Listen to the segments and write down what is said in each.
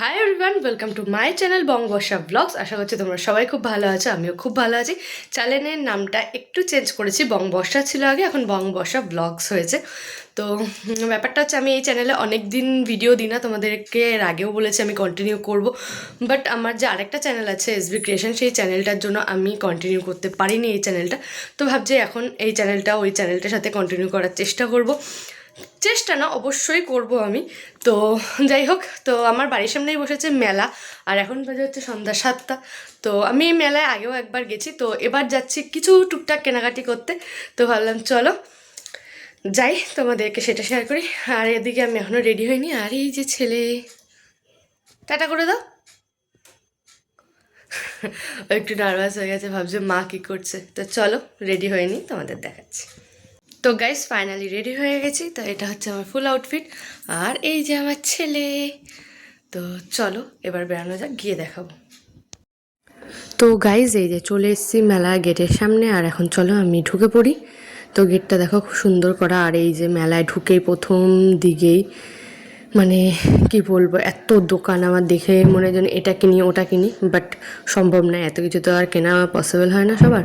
Hi everyone welcome to my channel Bangabarsha blogs আশা করছি তোমরা সবাই খুব ভালো আছো, আমিও খুব ভালো আছি। চ্যানেলের নামটা একটু চেঞ্জ করেছি বঙ্গবর্ষা ছিল আগে, এখন বঙ্গবর্ষা ব্লগস হয়েছে। তো ব্যাপারটা হচ্ছে আমি এই চ্যানেলে অনেক দিন ভিডিও দিই না, তোমাদেরকে এর আগেও বলেছি আমি কন্টিনিউ করব। বাট আমার যে আরেকটা চ্যানেল আছে এসবি ক্রিয়েশন সেই চ্যানেলটার জন্য আমি কন্টিনিউ করতে পারিনি এই চ্যানেলটা তো ভাবছি এখন এই চ্যানেলটা ওই চ্যানেলটার সাথে কন্টিনিউ করার চেষ্টা করব। চেষ্টা না, অবশ্যই করব আমি। তো যাই হোক, তো আমার বাড়ির সামনেই বসেছে মেলা, আর এখন বাজে হচ্ছে সন্ধ্যা সাতটা। তো আমি এই মেলায় আগেও একবার গেছি, তো এবার যাচ্ছি কিছু টুকটাক কেনাকাটি করতে। তো ভাবলাম, চলো যাই, তোমাদেরকে সেটা শেয়ার করি। আর এদিকে আমি এখনও রেডি হইনি। আর এই যে ছেলে, টাটা করে দাও। একটু নার্ভাস হয়ে গেছে, ভাবছে মা কী করছে। তো চলো রেডি হয়নি, তোমাদের দেখাচ্ছি। তো গাইস ফাইনালি রেডি হয়ে গেছি, তো এটা হচ্ছে আমার ফুল আউটফিট আর এই যে আমার ছেলে, তো চলো এবার বেড়ানো যাক, গিয়ে দেখাবো। তো গাইজ এই যে চলে এসেছি মেলা গেটের সামনে, আর এখন চলো আমি ঢুকে পড়ি। তো গেটটা দেখো খুব সুন্দর করা, আর এই যে মেলায় ঢুকেই প্রথম দিকেই মানে কি বলব, এত দোকান আমার দেখে মনে হয় যেন এটা কিনি, ওটা কিনি বাট সম্ভব না এত কিছু তো আর কেনা পসিবল হয় না সবার।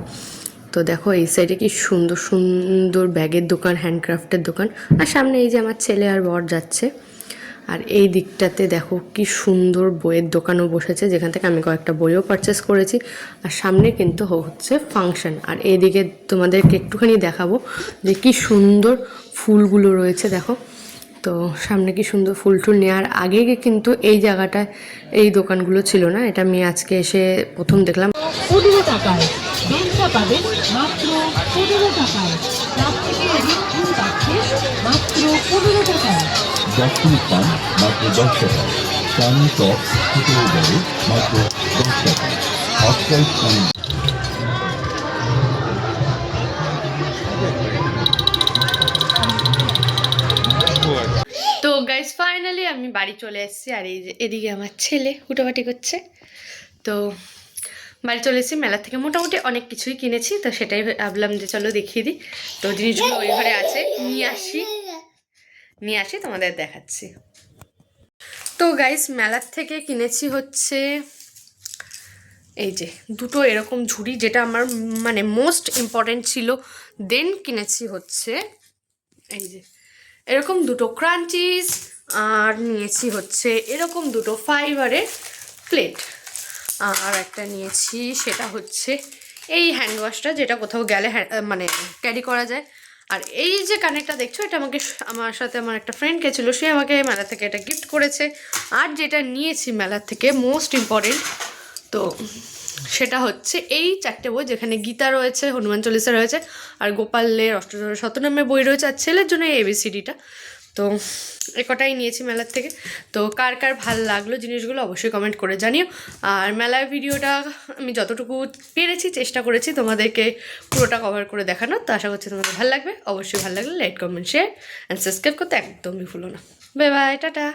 তো দেখো, এই সাইডে কি সুন্দর সুন্দর ব্যাগের দোকান হ্যান্ডক্রাফটের দোকান। আর সামনে এই যে আমার ছেলে আর বর যাচ্ছে। আর এই দিকটাতে দেখো, কি সুন্দর বইয়ের দোকানও বসেছে। যেখান থেকে আমি কয়েকটা বইও পারচেস করেছি। আর সামনে কিন্তু হচ্ছে ফাংশন আর এইদিকে তোমাদেরকে একটুখানি দেখাবো যে কি সুন্দর ফুলগুলো রয়েছে, দেখো। তো সামনে কি সুন্দর ফুল টুল নেওয়ার আগে কিন্তু এই জায়গাটায় এই দোকানগুলো ছিল না? এটা আমি আজকে এসে প্রথম দেখলাম। মাত্র ফাইনালি আমি বাড়ি চলে এসেছি আর এই যে এদিকে আমার ছেলে হুটোপাটি করছে। তো বাড়ি চলে এসেছি, মেলা থেকে মোটামুটি অনেক কিছুই কিনেছি, তো সেটাই ভাবলাম যে চলো দেখিয়ে দিই। তো জিনিসগুলো ওই ঘরে আছে, নিয়ে আসি। নিয়ে আসি, তোমাদের দেখাচ্ছি। তো গাইস মেলার থেকে কিনেছি হচ্ছে এই যে দুটো এরকম ঝুড়ি, যেটা আমার মানে মোস্ট ইম্পর্টেন্ট ছিল। দেন কিনেছি হচ্ছে এই যে এরকম দুটো ক্রাঞ্চিস আর নিয়েছি হচ্ছে এরকম দুটো ফাইবারের প্লেট। আর একটা নিয়েছি, সেটা হচ্ছে এই হ্যান্ড ওয়াশটা যেটা কোথাও গেলে হ্যা- মানে ক্যারি করা যায়। আর এই যে কানেরটা দেখছ, এটা আমাকে আমার সাথে আমার একটা ফ্রেন্ড গেছিল সে আমাকে মেলা থেকে এটা গিফট করেছে। আর যেটা নিয়েছি মেলার থেকে মোস্ট ইম্পর্টেন্ট তো সেটা হচ্ছে এই চারটে বই, যেখানে গীতা রয়েছে, হনুমান চল্লিশা রয়েছে, আর গোপালের অষ্টধর শতনামের বই রয়েছে, আর ছেলের জন্য এই এবিসিডিটা তো এ কটাই নিয়েছি মেলার থেকে। তো কার কার ভালো লাগল জিনিসগুলো অবশ্যই কমেন্ট করে জানিও। আর মেলার ভিডিওটা আমি যতটুকু পেরেছি চেষ্টা করেছি তোমাদেরকে পুরোটা কভার করে দেখানো তো আশা করছি তোমাদের ভালো লাগবে। অবশ্যই ভালো লাগলে like comment share and subscribe করতে একদমই ভুলো না। Bye bye tata.